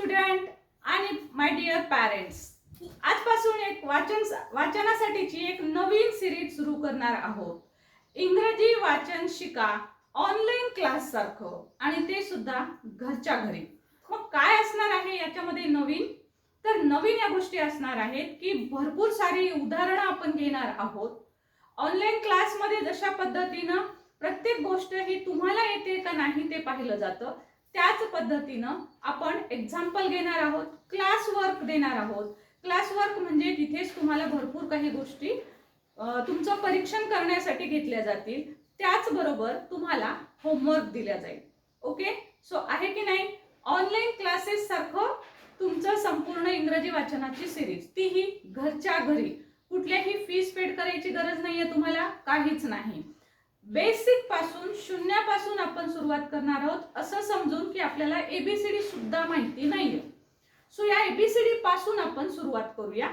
Student आणि my dear parents आजपासून एक वाचन वाचनासाठीची एक नवीन सिरीज सुरू करणार आहोत. इंग्रजी वाचन शिका ऑनलाईन क्लास सारखं आणि ते सुद्धा घरच्या घरी. मग काय असणार आहे याच्यामध्ये नवीन? तर नवीन या गोष्टी असणार आहेत की भरपूर सारी उदाहरणं आपण घेणार आहोत. ऑनलाईन क्लासमध्ये जशा पद्धतीनं प्रत्येक गोष्ट ही तुम्हाला येते का नाही ते पाहिलं जातं. त्याच पद्धतीनं आपण एक्झाम्पल घेणार आहोत क्लास वर्क देणार आहोत. क्लास वर्क म्हणजे तिथेच तुम्हाला भरपूर काही गोष्टी तुमचं परीक्षण करण्यासाठी घेतल्या जातील. त्याचबरोबर तुम्हाला होमवर्क दिल्या जाईल. ओके सो आहे की नाही? ऑनलाईन क्लासेस सारखं तुमचं संपूर्ण इंग्रजी वाचनाची सिरीज तीही घरच्या घरी. कुठल्याही फीस पेड करायची गरज नाहीये तुम्हाला काहीच नाही. बेसिकपासून शून्यापासून आपण सुरुवात करणार आहोत असं समजून की आपल्याला एबीसीडी सुद्धा माहिती नाहीये. सो या एबीसीडी पासून आपण सुरुवात करूया.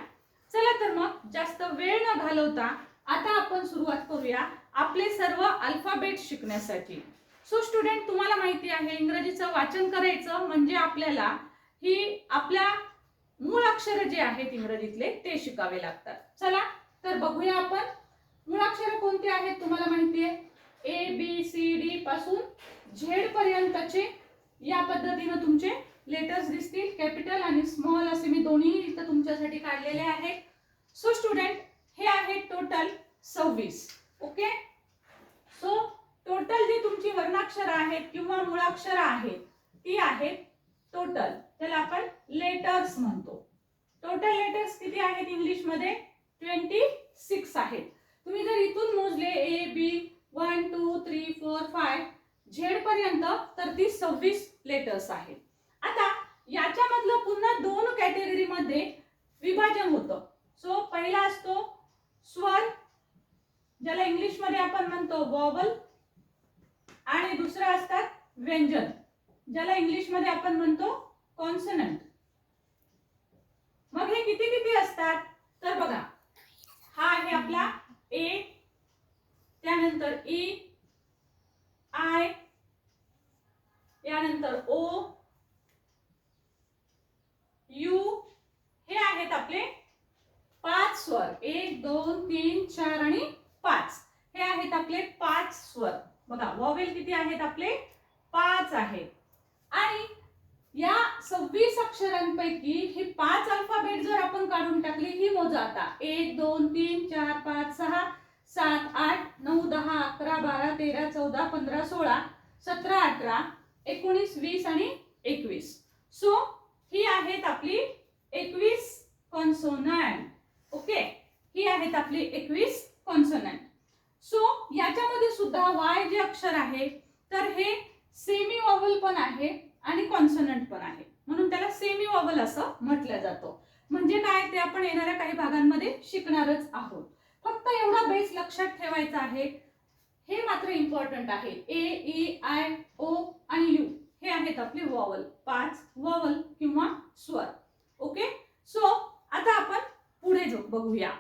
चला तर मग जास्त वेळ न घालवता आता आपण सुरुवात करूया आपले सर्व अल्फाबेट शिकण्यासाठी. सो स्टुडंट तुम्हाला माहिती आहे इंग्रजीचं वाचन करायचं म्हणजे आपल्याला ही आपल्या मूळ अक्षर जे आहेत इंग्रजीतले ते शिकावे लागतात. चला तर बघूया आपण. मूळ अक्षर कोणते आहेत तुम्हाला माहिती आहे? ए बी सी डी पासून झेड पर्यंतचे या पद्धतीनं तुमचे लेटर्स दिसतील. कॅपिटल आणि स्मॉल असे मी दोन्ही इथं तुमच्यासाठी काढलेले आहेत. सो स्टुडंट हे आहे टोटल सव्वीस. ओके सो टोटल जी तुमची वर्णाक्षरं आहेत किंवा मुळाक्षर आहेत ती आहेत टोटल त्याला आपण लेटर्स म्हणतो. टोटल लेटर्स किती आहेत इंग्लिशमध्ये ट्वेंटी सिक्स आहेत. तुम्ही जर इथून मोजले A B one two three four five Z पर्यंत तर ती सव्वीस लेटर्स आहेत आता याच्यामधलं पुन्हा दोन कॅटेगरीमध्ये विभाजन होतं. सो पहिला असतो स्वर ज्याला इंग्लिशमध्ये आपण म्हणतो वॉवल आणि दुसरं असतात व्यंजन ज्याला इंग्लिशमध्ये आपण म्हणतो कॉन्सनंट मग हे किती किती असतात? तर बघा हा आहे आपला ए त्यानंतर ई आय यानंतर ओ यू हे आहेत आपले पाच स्वर. एक दोन तीन चार आणि पाच. हे आहेत आपले पाच स्वर. बघा वॉवेल किती आहेत आपले? पाच आहेत. आणि या सव्वीस अक्षरांपैकी ही पाच अल्फाबेट जर आपण काढून टाकली ही मोजा आता. एक दोन तीन चार पाच सहा सात आठ नऊ दहा अकरा बारा तेरा चौदा पंधरा सोळा सतरा अठरा एकोणीस वीस आणि एकवीस. सो ही आहेत आपली एकवीस कॉन्सोनंट ओके ही आहेत आपली एकवीस कॉन्सोनंट सो याच्यामध्ये सुद्धा वाय जे अक्षर आहे तर हे सेमी वॉवल पण आहे आणि कॉन्सोनंट पण आहे. म्हणून त्याला सेमी वॉवल असं म्हटलं जातं. म्हणजे काय? ते आपण येणाऱ्या काही भागांमध्ये शिकणारच आहोत. फक्त एवढा बेस लक्षात ठेवायचा आहे. हे मात्र इम्पॉर्टंट आहे. ए ई आय ओ आणि यू हे आहेत आपले वॉवल पाच वॉवल किंवा स्वर. ओके सो आता आपण पुढे जो बघूया.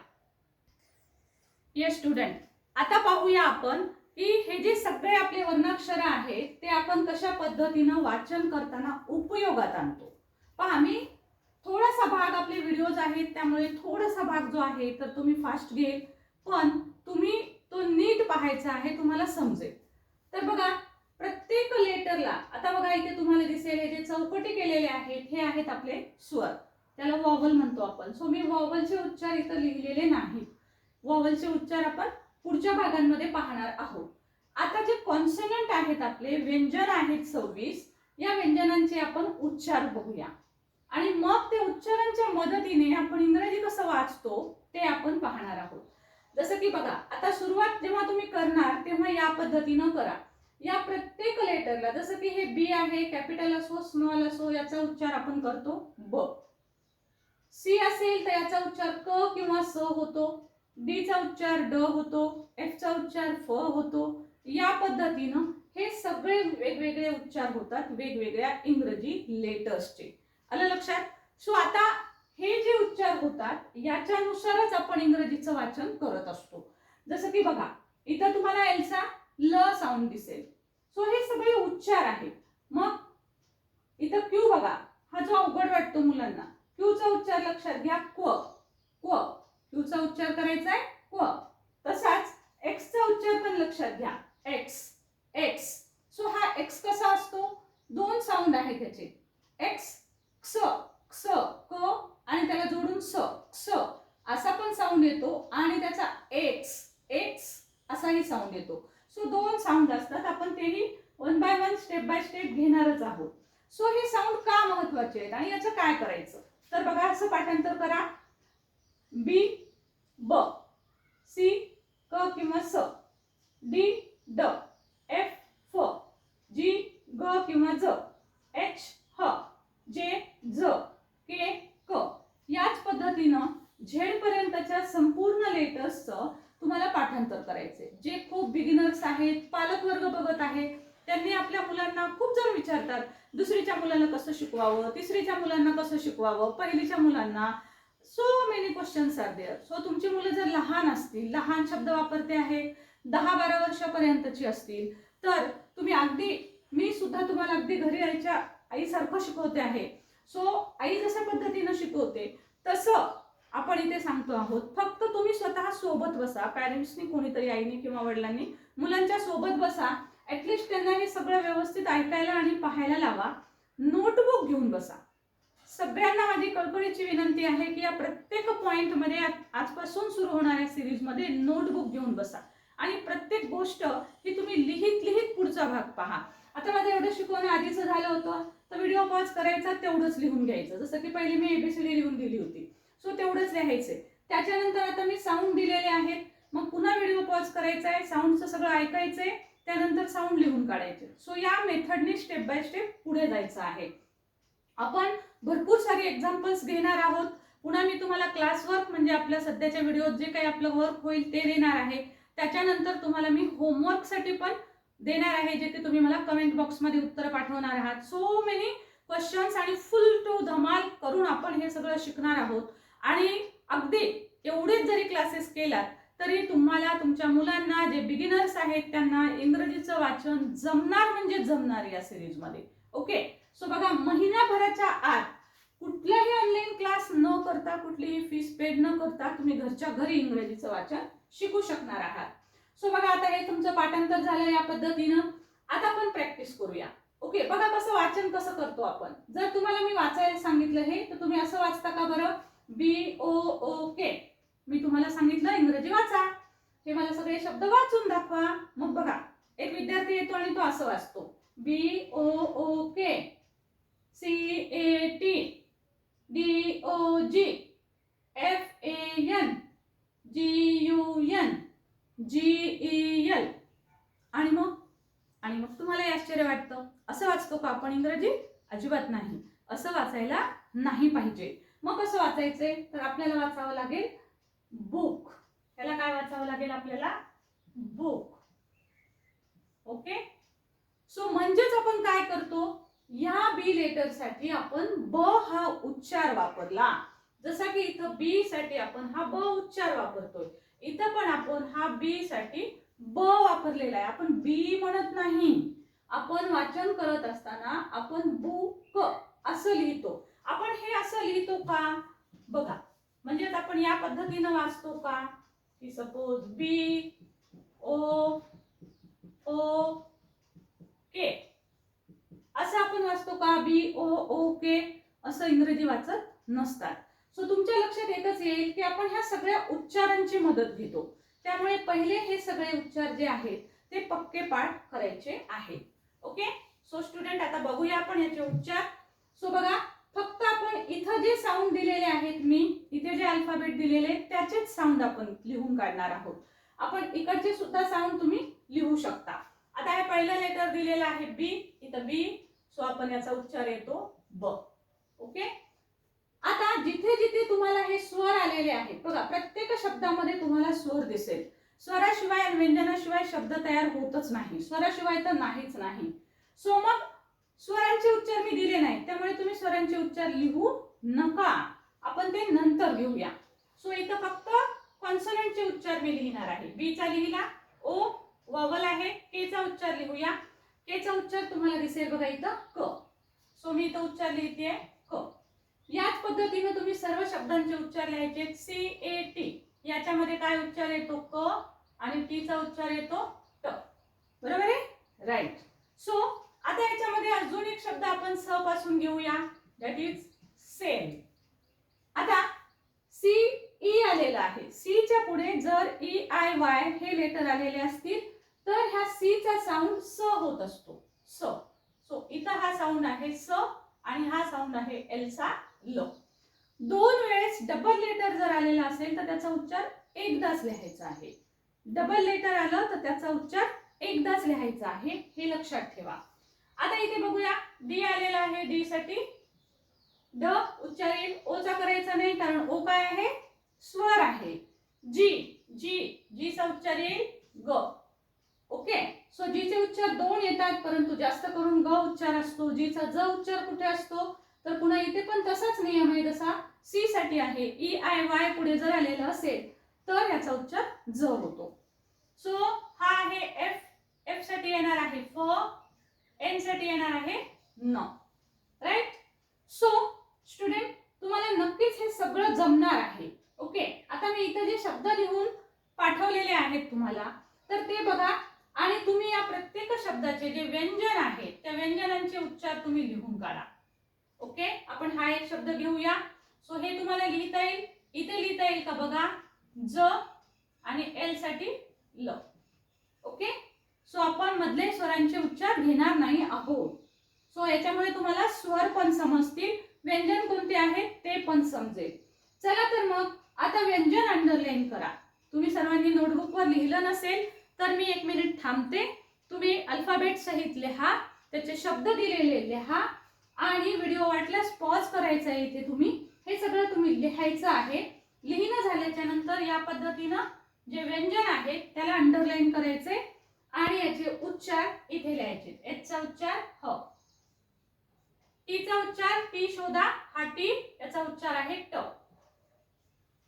ये स्टुडंट आता पाहूया आपण की हे जे सगळे आपले वर्णाक्षर आहेत ते आपण कशा पद्धतीनं वाचन करताना उपयोगात आणतो? पहा मी थोडासा भाग आपले व्हिडिओज आहेत त्यामुळे थोडासा भाग जो आहे तर तुम्ही फास्ट घेईल. पण तुम्ही तो नीट पाहायचा आहे तुम्हाला समजेल. तर बघा प्रत्येक लेटरला आता बघा इथे तुम्हाला दिसेल हे जे चौकटी केलेले आहेत हे आहेत आपले स्वर. त्याला वॉवल म्हणतो आपण. सो मी वॉवलचे उच्चार इथं लिहिलेले नाहीत. वॉवलचे उच्चार आपण पुढच्या भागांमध्ये पाहणार आहोत. आता जे कॉन्सनंट आहेत आपले व्यंजन आहेत सव्वीस या व्यंजनांचे आपण उच्चार बघूया. आणि मग ते उच्चारांच्या मदतीने आपण इंग्रजी कसं वाचतो ते आपण पाहणार आहोत. जसं की बघा आता सुरुवात जेव्हा तुम्ही करणार तेव्हा या पद्धतीनं करा. या प्रत्येक लेटरला जसं की हे बी आहे कॅपिटल असो स्मॉल असो याचा उच्चार आपण करतो ब. सी असेल तर याचा उच्चार क किंवा स होतो. डी चा उच्चार ड होतो. एफ चा उच्चार फ होतो. या पद्धतीनं हे सगळे वेगवेगळे उच्चार होतात वेगवेगळ्या इंग्रजी लेटर्सचे आलं लक्षात? सो आता हे जे उच्चार होतात याच्यानुसारच आपण इंग्रजीचं वाचन करत असतो. जसं की बघा इथं तुम्हाला एलचा ल साऊंड दिसेल. सो हे सगळे उच्चार आहेत. मग इथं क्यू बघा हा जो अवघड वाटतो मुलांना क्यूचा उच्चार लक्षात घ्या. क्व क्व. क्यूचा उच्चार करायचा आहे क्व. तसाच एक्सचा उच्चार पण लक्षात घ्या. एक्स एक्स सो हा एक्स कसा असतो? दोन साऊंड आहे त्याचे एक्स क्स क्स क आणि त्याला जोडून स स असा पण साऊंड येतो आणि त्याचा एक्स एक्स असाही साऊंड येतो. सो दोन साऊंड असतात. आपण तेही one by one step by step घेणारच आहोत. सो हे साऊंड का महत्त्वाचे आहेत आणि याचं काय करायचं? तर बघा असं पाठांतर करा. बी ब सी क किंवा स. डी ड एफ फ जी ग किंवा ज. एच ह जे ज के क याच पद्धतीनं झेड पर्यंतच्या संपूर्ण लेटर्सचं तुम्हाला पाठांतर करायचे जे खूप बिगिनर्स आहेत पालक वर्ग बघत आहे त्यांनी आपल्या मुलांना खूप जण विचारतात दुसरीच्या मुलांना कसं शिकवावं तिसरीच्या मुलांना कसं शिकवावं पहिलीच्या मुलांना. So many questions are there so तुमची मुलं जर लहान असतील लहान शब्द वापरते आहे दहा बारा वर्षापर्यंतची असतील तर तुम्ही अगदी मी सुद्धा तुम्हाला अगदी घरी आईच्या आईसारखं शिकवते आहे. सो आई जशा पद्धतीनं शिकवते तसं आपण इथे सांगतो आहोत. फक्त तुम्ही स्वतः सोबत बसा. पॅरेंट्सनी कोणीतरी आईने किंवा वडिलांनी मुलांच्या सोबत बसा. ॲटलिस्ट त्यांना हे सगळं व्यवस्थित ऐकायला आणि पाहायला लावा. नोटबुक घेऊन बसा. सगळ्यांना माझी कळकळीची विनंती आहे की या प्रत्येक पॉईंटमध्ये आजपासून सुरू होणाऱ्या सिरीजमध्ये नोटबुक घेऊन बसा. आणि प्रत्येक गोष्ट ही तुम्ही लिहित लिहित पुढचा भाग पहा. आता माझं एवढं शिकवणं आधीचं झालं होतं तर व्हिडिओ पॉज करायचा तेवढंच लिहून घ्यायचं. जसं की पहिले मी एबीसीडी लिहून दिली होती. सो तेवढंच लिहायचे. त्याच्यानंतर आता मी साऊंड दिलेले आहेत. मग पुन्हा व्हिडिओ पॉज करायचा आहे. साऊंडचं सगळं ऐकायचंय त्यानंतर साऊंड लिहून काढायचे. सो या मेथडने स्टेप बाय स्टेप पुढे जायचं आहे. आपण भरपूर सारे एक्झाम्पल्स घेणार आहोत. पुन्हा मी तुम्हाला क्लास वर्क म्हणजे आपल्या सध्याच्या व्हिडिओत जे काही आपलं वर्क होईल ते देणार आहे. त्याच्यानंतर तुम्हाला मी होमवर्कसाठी पण देणार आहे जे ते तुम्ही मला कमेंट बॉक्समध्ये उत्तर पाठवणार आहात. सो मेनी क्वेश्चन्स आणि फुल टू धमाल करून आपण हे सगळं शिकणार आहोत. आणि अगदी एवढेच जरी क्लासेस केलात तरी तुम्हाला तुमच्या मुलांना जे बिगिनर्स आहेत त्यांना इंग्रजीचं वाचन जमणार म्हणजे जमणार या सिरीजमध्ये ओके सो बघा महिनाभराच्या आत कुठलाही ऑनलाईन क्लास न करता कुठलीही फीस पेड न करता तुम्ही घरच्या घरी इंग्रजीचं वाचन शिकू शकणार आहात. सो बघा आता हे तुमचं पाठांतर झालं या पद्धतीनं. आता आपण प्रॅक्टिस करूया. ओके बघा कसं वाचन कसं करतो आपण. जर तुम्हाला मी वाचायला सांगितलं हे तर तुम्ही असं वाचता का बरं? बी ओ ओ के मी तुम्हाला सांगितलं इंग्रजी वाचा. हे मला सगळे शब्द वाचून दाखवा. मग बघा एक विद्यार्थी येतो आणि तो असं वाचतो. B O O K C A T D O G F A N G U N G E L आणि मग? आणि मग तुम्हाला हे आश्चर्य वाटतं. असं वाचतो का आपण इंग्रजी अजिबात नाही. असं वाचायला नाही पाहिजे. मग कसं वाचायचंय तर आपल्याला वाचावं लागेल बुक त्याला काय वाचावं लागेल आपल्याला? बुक ओके सो म्हणजेच आपण काय करतो? या बी लेटरसाठी आपण ब हा उच्चार वापरला. जसा की इथं बी साठी आपण हा ब उच्चार वापरतोय. इथं पण आपण हा बी साठी ब वापरलेला आहे. आपण बी म्हणत नाही. आपण वाचन करत असताना आपण बुक असं लिहितो. आपण हे असं लिहितो का? बघा. म्हणजे आपण या पद्धतीनं वाचतो का? की सपोज बी ओ ओ के असं आपण वाचतो का? बी ओ ओ के असं इंग्रजी वाचत नसतात. सो तुमच्या लक्षात एकच येईल की आपण ह्या सगळ्या उच्चारांची मदत घेतो. त्यामुळे पहिले हे सगळे उच्चार जे आहेत ते पक्के पाठ करायचे आहेत. ओके सो स्टुडंट आता बघूया आपण याचे उच्चार. सो बघा फक्त आपण इथं जे साऊंड दिलेले आहेत मी इथे जे अल्फाबेट दिलेले आहेत त्याचेच साऊंड आपण लिहून काढणार आहोत. आपण इकडचे सुद्धा साऊंड तुम्ही लिहू शकता. आता हे पहिलं लेटर दिलेलं आहे बी इथं बी सो आपण याचा उच्चार येतो ब. ओके आता जिथे जिथे तुम्हाला हे स्वर आलेले आहेत बघा प्रत्येक शब्दामध्ये तुम्हाला स्वर दिसेल. स्वराशिवाय व्यंजनाशिवाय शब्द तयार होतच नाही. स्वराशिवाय तर नाहीच नाही. सो मग स्वरांचे उच्चार मी दिले नाही त्यामुळे तुम्ही स्वरांचे उच्चार लिहू नका. आपण ते नंतर लिहूया सो इथं फक्त कॉन्सनंटचे उच्चार मी लिहिणार आहे. बी चा लिहिला ओ ववल आहे. के चा उच्चार लिहूया. के चा उच्चार तुम्हाला दिसेल बघा इथं क. सो मी इथं उच्चार लिहिते याच पद्धतीने तुम्ही सर्व शब्दांचे उच्चार लिहायचे. सी ए टी याच्यामध्ये काय उच्चार येतो? क आणि टीचा उच्चार येतो ट बरोबर आहे? राईट सो आता याच्यामध्ये अजून एक शब्द आपण स पासून घेऊया. दॅट इज सेल आता सी ई आलेला आहे. सी च्या पुढे जर ई आय वाय हे लेटर आलेले असतील तर ह्या सी चा साऊंड स होत असतो. स. सो इथं हा साऊंड आहे स आणि हा साऊंड आहे एलचा ल. दोन वेळेस डबल लेटर जर आलेला असेल तर त्याचा उच्चार एकदाच लिहायचा आहे. डबल लेटर आलं तर त्याचा उच्चार एकदाच लिहायचा आहे. हे लक्षात ठेवा. आता इथे बघूया. डी आलेला आहे डी साठी. ड उच्चार येईल. ओचा करायचा नाही कारण ओ काय आहे? स्वर आहे. जी जी जीचा उच्चार येईल ग. ओके सो जीचे उच्चार दोन येतात परंतु जास्त करून ग उच्चार असतो. जीचा ज उच्चार कुठे असतो? तर पुन्हा इथे पण तसाच नियम आहे जसा सी साठी आहे. ई आय वाय पुढे जर आलेलं असेल तर याचा उच्चार ज होतो. सो हा आहे एफ एफसाठी येणार आहे फ एनसाठी येणार आहे न. राईट सो स्टुडंट तुम्हाला नक्कीच हे सगळं जमणार आहे. ओके आता मी इथे जे शब्द लिहून पाठवलेले आहेत तुम्हाला तर ते बघा. आणि तुम्ही या प्रत्येक शब्दाचे जे व्यंजन आहेत त्या व्यंजनांचे उच्चार तुम्ही लिहून काढा. ओके? आपण हा एक शब्द घेऊया. सो हे तुम्हाला लिहिता येईल. इथे लिहिता येईल का बघा? ज आणि एलसाठी ल. ओके? सो आपण मधले स्वरांचे उच्चार घेणार नाही आहोत. सो याच्यामुळे तुम्हाला स्वर पण समजतील. व्यंजन कोणते आहेत ते पण समजेल. चला तर मग आता व्यंजन अंडरलाईन करा. तुम्ही सर्वांनी नोटबुकवर लिहिलं नसेल तर मी एक मिनिट थांबते. तुम्ही अल्फाबेट सहित लिहा. त्याचे शब्द दिलेले लिहा. आणि व्हिडिओ वाटल्यास पॉज करायचा आहे इथे तुम्ही. हे सगळं तुम्ही लिहायचं आहे. लिहिणं झाल्याच्यानंतर या पद्धतीनं जे व्यंजन आहे त्याला अंडरलाईन करायचे आणि याचे उच्चार इथे लिहायचे. एचचा उच्चार ह टीचा उच्चार टी शोधा. हा टी याचा उच्चार आहे ट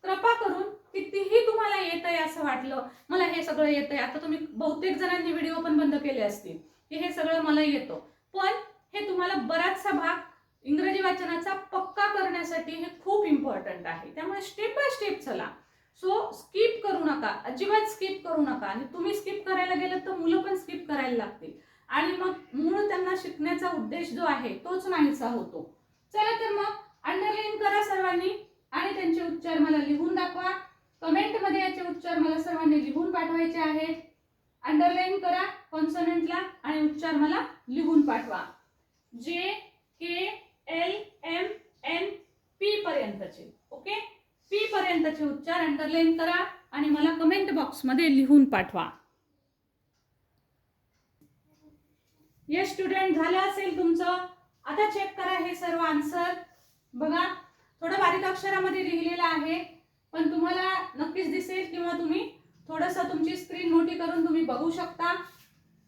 कृपा करून कितीही तुम्हाला येत आहे असं वाटलं मला हे सगळं येत आहे आता तुम्ही बहुतेक जणांनी व्हिडिओ पण बंद केले असतील की हे सगळं मला येतं. पण हे तुम्हाला बराचसा भाग इंग्रजी वाचनाचा पक्का करण्यासाठी हे खूप इम्पॉर्टंट आहे. त्यामुळे स्टेप बाय स्टेप चला. सो स्किप करू नका. अजिबात स्किप करू नका. आणि तुम्ही स्किप करायला गेलं तर मुलं पण स्किप करायला लागतील. आणि मग मूळ त्यांना शिकण्याचा उद्देश जो आहे तोच नाहीसा होतो. चला तर मग अंडरलाईन करा सर्वांनी आणि त्यांचे उच्चार मला लिहून दाखवा. कमेंटमध्ये याचे उच्चार मला सर्वांनी लिहून पाठवायचे आहेत. अंडरलाईन करा कॉन्सनंटला आणि उच्चार मला लिहून पाठवा. J K L M N P पर्यंतचे. ओके पी पर्यंतचे उच्चार अंडरलाईन करा आणि मला कमेंट बॉक्समध्ये लिहून पाठवा. ये स्टुडंट झालं असेल तुमचं? आता चेक करा हे सर्व आन्सर बघा थोडं बारीक अक्षरामध्ये लिहिलेलं आहे पण तुम्हाला नक्कीच दिसेल किंवा तुम्ही थोडंसं तुमची स्क्रीन मोठी करून तुम्ही बघू शकता.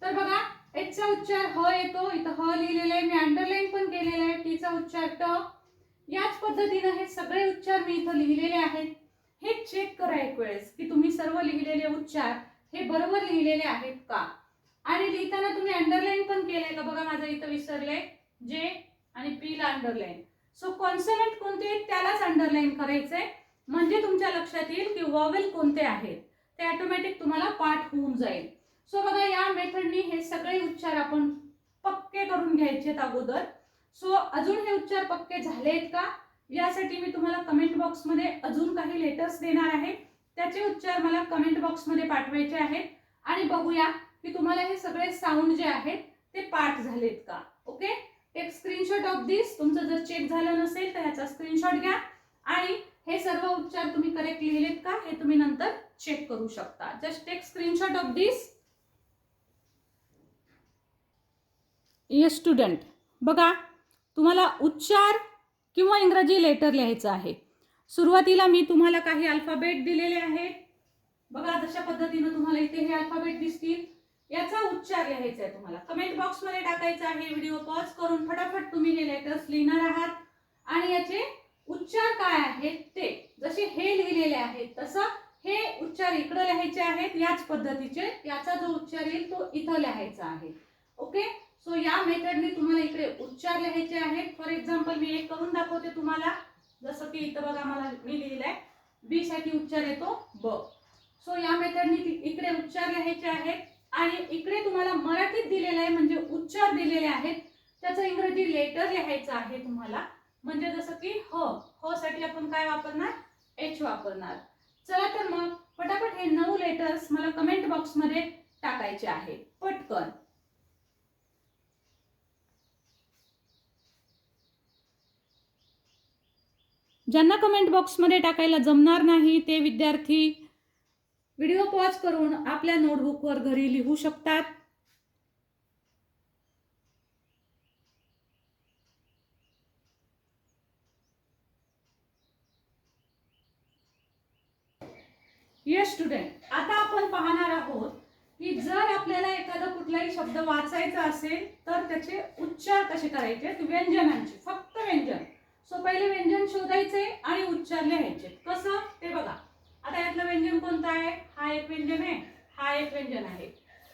तर बघा एचचा उच्चार ह येतो. इथं ह लिहिलेलं आहे. मी अंडरलाईन पण केलेलं आहे. टीचा उच्चार ट याच पद्धतीनं हे सगळे उच्चार मी इथं लिहिलेले आहेत. हे चेक करा एक वेळेस की तुम्ही सर्व लिहिलेले उच्चार हे बरोबर लिहिलेले आहेत का? आणि लिहिताना तुम्ही अंडरलाईन पण केलंय का? बघा माझं इथं विसरलंय. जे आणि पी ला अंडरलाईन सो कॉन्सनंट कोणते आहेत? त्यालाच अंडरलाईन करायचंय. म्हणजे तुमच्या लक्षात येईल की वॉवेल कोणते आहेत? ते ऑटोमॅटिक तुम्हाला पाठ होऊन जाईल. सो बघा या मेथडनी हे सगळे उच्चार आपण पक्के करून घ्यायचे अगोदर. सो अजून हे उच्चार पक्के झाले आहेत का? यासाठी मी तुम्हाला कमेंट बॉक्समध्ये अजून काही लेटर्स देणार आहे. त्याचे उच्चार मला कमेंट बॉक्समध्ये पाठवायचे आहेत. आणि बघूया की तुम्हाला हे सगळे साऊंड जे आहेत ते पाठ झालेत का? ओके एक स्क्रीनशॉट ऑफ दिस तुमचं जर चेक झालं नसेल तर ह्याचा स्क्रीनशॉट घ्या. आणि हे सर्व उच्चार तुम्ही करेक्ट लिहिलेत का हे तुम्ही नंतर चेक करू शकता. Just take screenshot of this a student बघा तुम्हाला उच्चार किंवा इंग्रजी लेटर लिहायचं आहे. सुरुवातीला मी तुम्हाला काही अल्फाबेट दिलेले आहेत बघा जशा पद्धतीनं तुम्हाला इथे हे अल्फाबेट दिसतील. याचा उच्चार लिहायचा आहे तुम्हाला. कमेंट बॉक्समध्ये टाकायचा आहे व्हिडिओ पॉज करून फटाफट तुम्ही हे लेटर्स लिहिणार आहात. आणि याचे उच्चार काय आहेत ते. जसे हे लिहिलेले आहेत तसं हे उच्चार इकडे लिहायचे आहेत. याच पद्धतीचे याचा जो उच्चार येईल तो इथं लिहायचा आहे. ओके सो या मेथडने तुम्हाला इकडे उच्चार लिहायचे आहेत. फॉर एक्झाम्पल मी एक करून दाखवते तुम्हाला. जसं की इथं बघा मला मी लिहिलंय. बी साठी उच्चार येतो ब. सो या मेथडने इकडे उच्चार लिहायचे आहेत. आणि इकडे तुम्हाला मराठीत दिलेलं आहे म्हणजे उच्चार दिलेले आहेत. त्याचं इंग्रजी लेटर लिहायचं आहे तुम्हाला. म्हणजे जसं की ह. ह साठी आपण काय वापरणार? एच वापरणार. चला तर मग पटापट हे नऊ लेटर्स मला कमेंट बॉक्समध्ये टाकायचे आहेत. पटकन. ज्यांना कमेंट बॉक्समध्ये टाकायला जमणार नाही ते विद्यार्थी व्हिडिओ पॉज करून आपल्या नोटबुकवर घरी लिहू शकतात. येस स्टुडंट आता आपण पाहणार आहोत की जर आपल्याला एखादा कुठलाही शब्द वाचायचा असेल तर त्याचे उच्चार कसे करायचे? व्यंजनांचे. फक्त व्यंजन. सो पहिले व्यंजन शोधायचे आणि उच्चार लिहायचे. कसं? ते बघा. आता यातलं व्यंजन कोणतं आहे? हा एक व्यंजन आहे. हा एक व्यंजन आहे.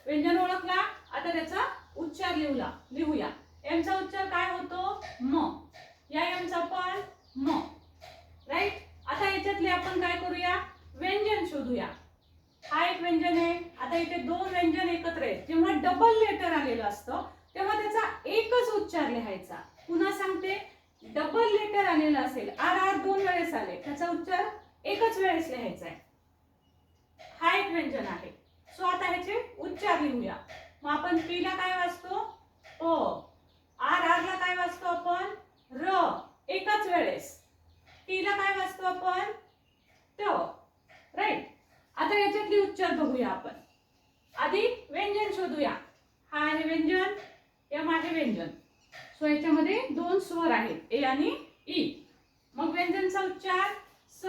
व्यंजन ओळखला? आता त्याचा उच्चार लिहूला लिहूया. यांचा उच्चार काय होतो? म या यांचा पण म राईट आता याच्यातले आपण काय करूया व्यंजन शोधूया हा एक व्यंजन आहे आता इथे दोन व्यंजन एकत्र आहेत जेव्हा डबल लेटर आलेलं असतं तेव्हा त्याचा एकच उच्चार लिहायचा पुन्हा सांगते डबल लेटर आलेलं असेल आर आर दोन वेळेस आले त्याचा उच्चार एकच वेळेस लिहायचा आहे हा एक व्यंजन आहे सो आता ह्याचे उच्चार लिहूया मग आपण पी ला काय वाचतो ओ आर आर ला काय वाचतो आपण र एकाच वेळेस टी ला काय वाचतो आपण ट राईट आता याच्यातली उच्चार बघूया आपण आधी व्यंजन शोधूया हा आहे व्यंजन यम आहे व्यंजन. सो याच्यामध्ये दोन स्वर आहेत. ए आणि ई मग व्यंजनचा उच्चार स.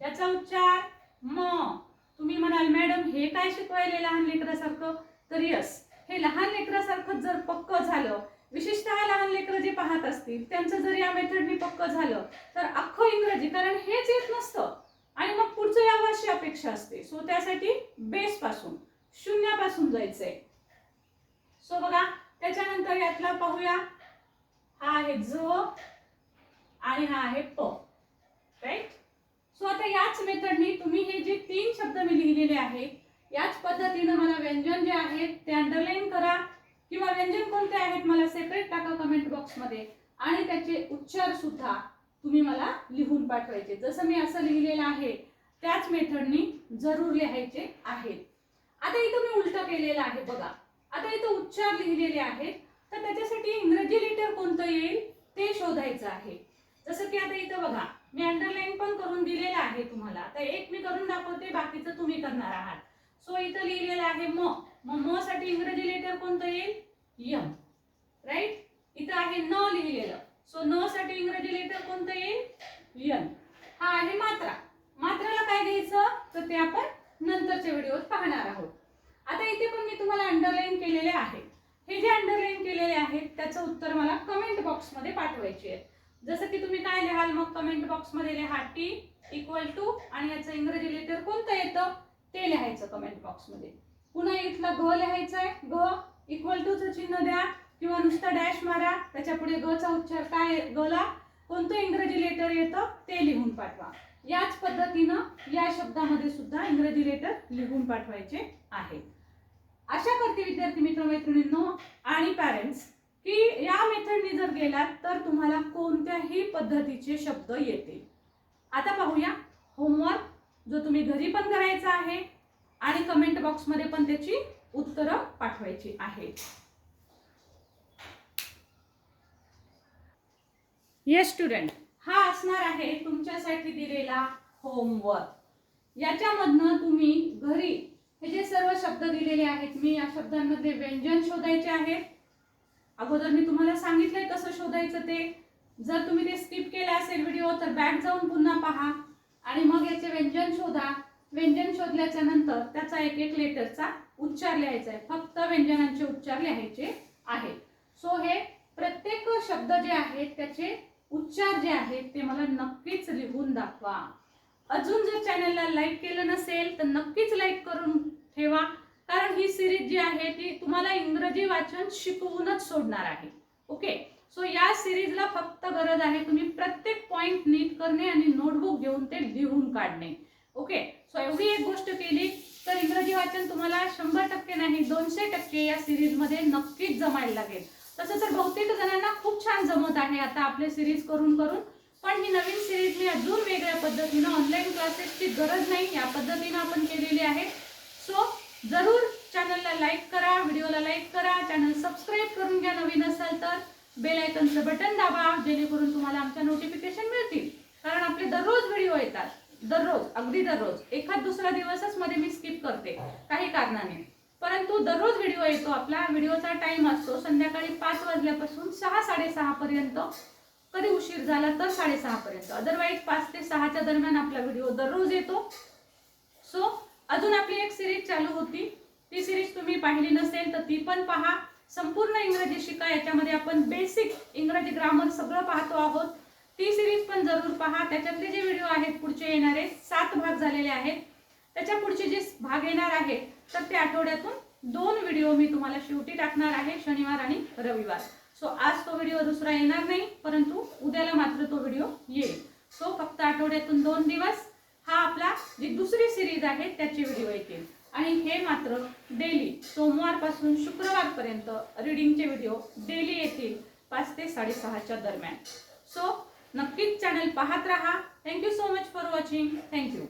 याचा उच्चार म. तुम्ही म्हणाल मॅडम हे काय शिकवायले लहान लेकरासारखं? तर यस. हे लहान लेकरासारखं जर पक्क झालं विशेषतः लहान लेकरं जे पाहत असतील त्यांचं जर या मेथडनी पक्क झालं तर अख्खं इंग्रजी कारण हेच येत नसतं. आणि मग पुढचं या अपेक्षा असते. सो त्यासाठी बेस पासून शून्यापासून जायचंय. सो बघा त्याच्यानंतर यातला पाहूया. हा आहे ज आणि हा आहे प. राईट सो आता याच मेथडनी तुम्ही हे जे तीन शब्द मी लिहिलेले आहेत याच पद्धतीनं मला व्यंजन जे आहेत ते अंडरलाईन करा किंवा व्यंजन कोणते आहेत मला सेपरेट टाका कमेंट बॉक्समध्ये आणि त्याचे उच्चार सुद्धा तुम्ही मला लिहून पाठवायचे. जसं मी असं लिहिलेलं आहे त्याच मेथडनी जरूर लिहायचे आहेत. आता इथं मी उलट केलेलं आहे बघा. आता इथं उच्चार लिहिलेले आहेत. तर त्याच्यासाठी इंग्रजी लेटर कोणतं येईल? ते शोधायचं आहे. जसं की आता इथं बघा मी अंडरलाईन पण करून दिलेलं आहे तुम्हाला. आता एक मी करून दाखवते बाकीचं तुम्ही करणार आहात. सो इथं लिहिलेलं आहे म. मग म साठी इंग्रजी लेटर कोणतं येईल? यम. राईट इथं आहे न लिहिलेलं. सो न साठी इंग्रजी लेटर कोणतं येईल यन हा आहे मात्रा मात्राला काय घ्यायचं तर ते आपण नंतरच्या व्हिडिओत पाहणार आहोत आता इथे पण मी तुम्हाला अंडरलाईन केलेले आहे हे जे अंडरलाईन केलेले आहेत त्याचं उत्तर मला कमेंट बॉक्समध्ये पाठवायचे आहे जसं की तुम्ही काय लिहाल मग कमेंट बॉक्समध्ये लिहा टी इक्वल टू आणि याचं इंग्रजी लेटर कोणतं येतं? ते लिहायचं कमेंट बॉक्समध्ये पुन्हा इथलं ग लिहायचं आहे ग इक्वल टूचं चिन्ह द्या किंवा नुसतं डॅश मारा. त्याच्या पुढे ग चा उच्चार काय गला कोणतं इंग्रजी लेटर येतं? ते लिहून पाठवा. याच पद्धतीनं या शब्दामध्ये सुद्धा इंग्रजी लेटर लिहून पाठवायचे आहे आशा करते विद्यार्थी मित्र मैत्रिणींनो आणि पॅरेंट्स तुम्ही जर गेलात तर तुम्हाला कोणत्याही पद्धतीचे शब्द येतील. आता पाहूया होमवर्क जो तुम्ही घरी पण करायचा आहे आणि कमेंट बॉक्समध्ये पण त्याची उत्तरं पाठवायची आहेत येस स्टुडंट हा असणार आहे तुमच्यासाठी दिलेला होमवर्क याच्यामधनं तुम्ही घरी हे जे सर्व शब्द दिलेले आहेत मी या शब्दांमध्ये व्यंजन शोधायचे आहेत. अगोदर मी तुम्हाला सांगितलंय कसं शोधायचं ते. जर तुम्ही ते स्किप केलं असेल व्हिडिओ तर बॅक जाऊन पुन्हा पहा. आणि मग याचे व्यंजन शोधा. व्यंजन शोधल्याच्या नंतर त्याचा एक एक लेटरचा उच्चार लिहायचा आहे. फक्त व्यंजनांचे उच्चार लिहायचे आहेत सो हे प्रत्येक शब्द जे आहेत त्याचे उच्चार जे आहेत ते मला नक्कीच लिहून दाखवा. अजून जर चॅनलला लाईक केलं नसेल तर नक्कीच लाईक करून ठेवा. कारण ही सिरीज जी आहे ती तुम्हाला इंग्रजी वाचन शिकवूनच सोडणार आहे. ओके सो या सिरीजला फक्त गरज आहे तुम्ही प्रत्येक पॉइंट नीट करणे आणि नोटबुक घेऊन ते लिहून काढणे. ओके सो एवढी एक गोष्ट केली तर इंग्रजी वाचन तुम्हाला शंभर टक्के नाही दोनशे टक्के या सिरीजमध्ये नक्कीच जमायला लागेल. तसं तर बहुतेक जणांना खूप छान जमत आहे आता आपले सिरीज करून करून पण ही नवीन सिरीज मी अजून वेगळ्या पद्धतीनं ऑनलाईन क्लासेसची गरज नाही या पद्धतीनं आपण केलेली आहे. सो जरूर चॅनलला लाईक करा व्हिडिओला लाईक करा चॅनल सबस्क्राईब करून घ्या नवीन असाल तर. बेल आयकनचं बटन दाबा जेणेकरून तुम्हाला आमच्या नोटिफिकेशन मिळतील. कारण आपले दररोज व्हिडिओ येतात. दररोज अगदी दररोज. एखाद दुसरा दिवसच मध्ये मी स्किप करते. काही कारणाने. परंतु दररोज व्हिडिओ येतो आपला. व्हिडिओचा टाइम असतो संध्याकाळी पाच वाजल्यापासून सहा साडेसहा पर्यंत. कधी उशीर झाला तर साडेसहा पर्यंत. अदरवाईज पाच ते सहाच्या दरम्यान आपला व्हिडिओ दररोज येतो. सो अजून आपली एक सिरीज चालू होती. ती सिरीज तुम्ही पाहिली नसेल तर ती पण पहा. संपूर्ण इंग्रजी शिका. याच्यामध्ये आपण बेसिक इंग्रजी ग्रामर सगळं पाहतो आहोत. ती सिरीज पण जरूर पहा. त्याच्यातले जे व्हिडिओ आहेत पुढचे येणारे सात भाग झालेले आहेत. त्याच्या पुढचे जे भाग येणार आहेत तर ते आठवड्यातून दोन व्हिडिओ मी तुम्हाला शेवटी टाकणार आहे शनिवार आणि रविवार. सो आज तो व्हिडिओ दुसरा येणार नाही परंतु उद्याला मात्र तो व्हिडिओ येईल. सो फक्त आठवड्यातून दोन दिवस हा आपला जी दुसरी सिरीज आहे त्याचे व्हिडिओ येतील आणि हे मात्र डेली सोमवारपासून शुक्रवारपर्यंत रीडिंगचे व्हिडिओ डेली येतील पाच ते साडेसहाच्या दरम्यान. सो नक्कीच चॅनल पाहत राहा. Thank you so much for watching thank you